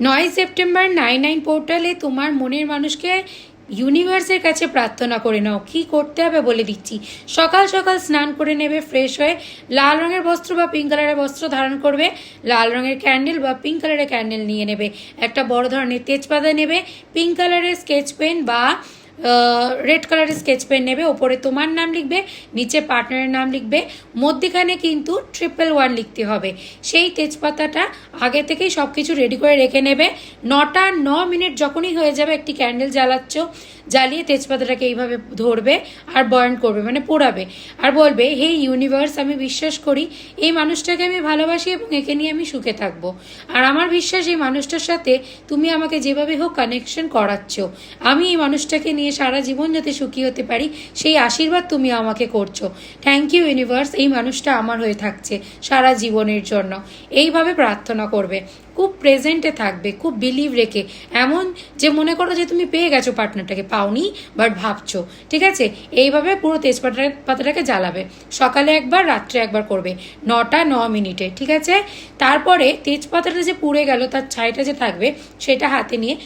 নয় September nine nine পোর্টালে তোমার মনের মানুষকে ইউনিভার্সের কাছে প্রার্থনা করে নাও। কি করতে হবে বলে দিচ্ছি। সকাল সকাল স্নান করে নেবে, ফ্রেশ হয়ে লাল রঙের বস্ত্র বা পিঙ্ক কালারের বস্ত্র ধারণ করবে, লাল রঙের ক্যান্ডেল বা পিঙ্ক কালারের ক্যান্ডেল নিয়ে নেবে। একটা বড় ধরনের তেজপাতা নেবে পিঙ্ক কালারের স্কেচ পেন বা রেড কালারের স্কেচ পেন নেবে, ওপরে তোমার নাম লিখবে, নিচে পার্টনারের নাম লিখবে, মধ্যিখানে কিন্তু ট্রিপল ওয়ান লিখতে হবে। সেই তেজপাতাটা আগে থেকেই সব কিছু রেডি করে রেখে নেবে। নটা ন মিনিট যখনই হয়ে যাবে, একটি ক্যান্ডেল জ্বালাচ্ছ, জ্বালিয়ে তেজপাতাটাকে এইভাবে ধরবে আর বয়ন করবে মানে পোড়াবে। আর বলবে, হে ইউনিভার্স আমি বিশ্বাস করি, এই মানুষটাকে আমি ভালোবাসি এবং একে নিয়ে আমি সুখে থাকব। আর আমার বিশ্বাস, এই মানুষটার সাথে তুমি আমাকে যেভাবে হোক কানেকশন করাচ্ছ, আমি এই মানুষটাকে নিয়ে সারা জীবন যাতে সুখী হতে পারি, সেই আশীর্বাদ তুমি আমাকে করছ। থ্যাংক ইউ ইউনিভার্স এই মানুষটা আমার হয়ে থাকছে সারা জীবনের জন্য। এইভাবে প্রার্থনা করবে। খুব প্রেজেন্টে থাকবে, খুব বিলিভ রেখে। এমন যে মনে করো যে তুমি পেয়ে গেছো পার্টনারটাকে পাওনি বাট ভাবছ। ঠিক আছে? এইভাবে পুরো তেজপাতা পাতাটাকে জ্বালাবে। সকালে একবার, রাত্রে একবার করবে। নটা, ন মিনিটে। ঠিক আছে? তারপরে তেজপাতাটা যে পুড়ে গেল, তার ছাইটা যে থাকবে, সেটা হাতে নিয়ে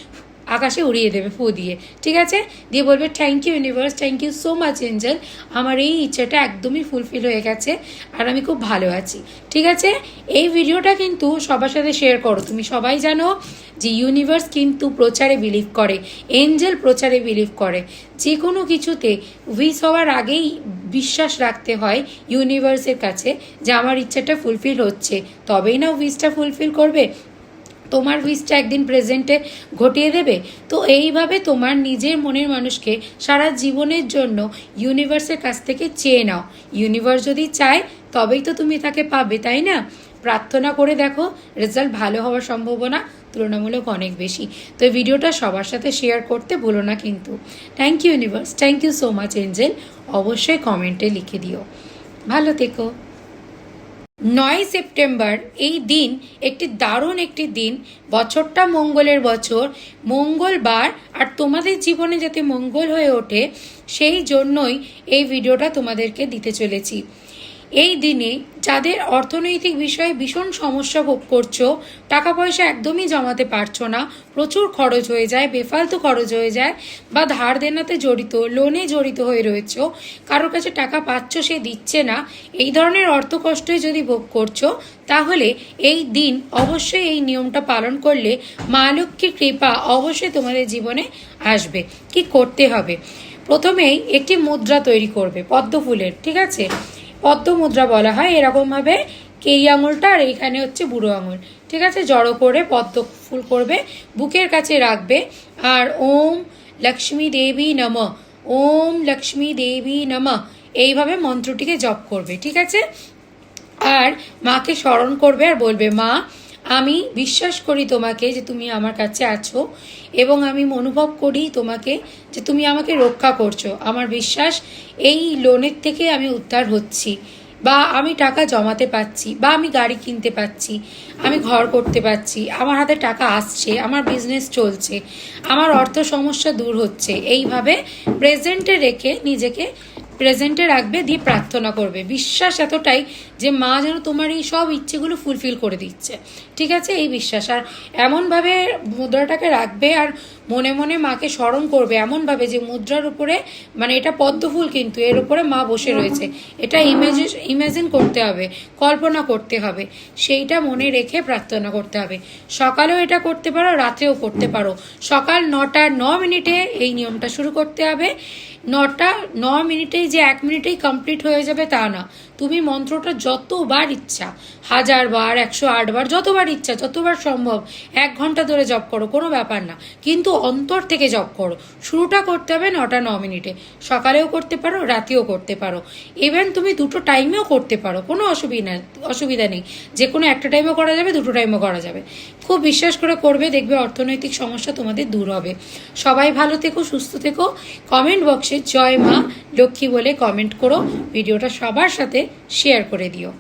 আকাশে উড়িয়ে দেবে, ফু দিয়ে। ঠিক আছে? দিয়ে বলবে thank you universe thank you so much angel আমার এই ইচ্ছাটা একদমই ফুলফিল হয়ে গেছে আর আমি খুব ভালো আছি। ঠিক আছে? এই ভিডিওটা কিন্তু সবার সাথে শেয়ার করো। তুমি সবাই জানো যে ইউনিভার্স কিন্তু প্রচারে বিলিভ করে এঞ্জেল প্রচারে বিলিভ করে। যে কোনো কিছুতে উইস হওয়ার আগেই বিশ্বাস রাখতে হয় ইউনিভার্সের কাছে যে আমার ইচ্ছাটা ফুলফিল হচ্ছে। তবেই না উইসটা ফুলফিল করবে? তোমার উইসটা একদিন প্রেজেন্টে ঘটিয়ে দেবে। তো এইভাবে তোমার নিজের মনের মানুষকে সারা জীবনের জন্য ইউনিভার্সের কাছ থেকে চেয়ে নাও। ইউনিভার্স যদি চায়, তবেই তো তুমি তাকে পাবে, তাই না? প্রার্থনা করে দেখো রেজাল্ট ভালো হওয়ার সম্ভাবনা তুলনামূলক অনেক বেশি। তো এই ভিডিওটা সবার সাথে শেয়ার করতে ভুলো না কিন্তু। Thank you universe thank you so much angel অবশ্যই কমেন্টে লিখে দিও। ভালো থেকো। নয় সেপ্টেম্বর এই দিন একটি দারুণ একটি দিন। বছরটা মঙ্গলের বছর। মঙ্গলবার আর তোমাদের জীবনে যাতে মঙ্গল হয়ে ওঠে, সেই জন্যই এই ভিডিওটা তোমাদেরকে দিতে চলেছি। এই দিনে যাদের অর্থনৈতিক বিষয়ে ভীষণ সমস্যা ভোগ করছ টাকা পয়সা একদমই জমাতে পারছ না, প্রচুর খরচ হয়ে যায়, বেফালতু খরচ হয়ে যায়, বা ধার দেনাতে জড়িত, লোনে জড়িত হয়ে রয়েছো, কারোর কাছে টাকা পাচ্ছ সে দিচ্ছে না, এই ধরনের অর্থ কষ্টই যদি ভোগ করছ, তাহলে এই দিন অবশ্যই এই নিয়মটা পালন করলে মা লক্ষ্মীর কৃপা অবশ্যই তোমাদের জীবনে আসবে। কি করতে হবে? প্রথমেই একটি মুদ্রা তৈরি করবে, পদ্ম ফুলের, ঠিক আছে? পদ্ম মুদ্রা বলা হয় এরকমভাবে কেই আঙুলটা, আর এইখানে হচ্ছে বুড়ো আঙুল। ঠিক আছে? জড়ো করে পদ্ম ফুল করবে, বুকের কাছে রাখবে, আর ওম লক্ষ্মী দেবী নম, ওম লক্ষ্মী দেবী নম, এইভাবে মন্ত্রটিকে জপ করবে, ঠিক আছে? আর মাকে স্মরণ করবে আর বলবে, মা আমি বিশ্বাস করি তোমাকে যে তুমি আমার কাছে আছো এবং আমি অনুভব করি তোমাকে যে তুমি আমাকে রক্ষা করছ। আমার বিশ্বাস এই লোনের থেকে আমি উদ্ধার হচ্ছি বা আমি টাকা জমাতে পাচ্ছি বা আমি গাড়ি কিনতে পাচ্ছি, আমি ঘর করতে পারছি আমার হাতে টাকা আসছে, আমার বিজনেস চলছে, আমার অর্থ সমস্যা দূর হচ্ছে। এইভাবে প্রেজেন্টে রেখে নিজেকে প্রেজেন্টে রাখবে, দিয়ে প্রার্থনা করবে। বিশ্বাস এতটাই যে মা যেন তোমার এই সব ইচ্ছেগুলো ফুলফিল করে দিচ্ছে। ঠিক আছে? এই বিশ্বাস। আর এমনভাবে মুদ্রাটাকে রাখবে আর মনে মনে মাকে স্মরণ করবে এমনভাবে যে মুদ্রার উপরে মানে এটা পদ্ম ফুল কিন্তু, এর উপরে মা বসে রয়েছে। এটা ইমেজিন ইমেজিন করতে হবে, কল্পনা করতে হবে। সেইটা মনে রেখে প্রার্থনা করতে হবে। সকালেও এটা করতে পারো রাতেও করতে পারো। সকাল নটা ন মিনিটে এই নিয়মটা শুরু করতে হবে। নটা ন মিনিটেই যে এক মিনিটেই কমপ্লিট হয়ে যাবে তা না। তুমি মন্ত্রটা যতবার ইচ্ছা হাজার বার একশো আট বার যতবার ইচ্ছা, যতবার সম্ভব, এক ঘণ্টা ধরে জব করো, কোনো ব্যাপার না। কিন্তু অন্তর থেকে জপ করো। শুরুটা করতে হবে নটা ন মিনিটে। সকালেও করতে পারো, রাতেও করতে পারো। ইভেন তুমি দুটো টাইমেও করতে পারো, কোনো অসুবিধা অসুবিধা নেই। যে কোনো একটা টাইমও করা যাবে, দুটো টাইমও করা যাবে। খুব বিশ্বাস করে করবে, দেখবে অর্থনৈতিক সমস্যা তোমাদের দূর হবে। সবাই ভালো থেকো, সুস্থ থেকো। কমেন্ট বক্সে জয় মা, লক্ষ্মী বলে কমেন্ট করো। ভিডিওটা সবার সাথে শেয়ার করে দিও।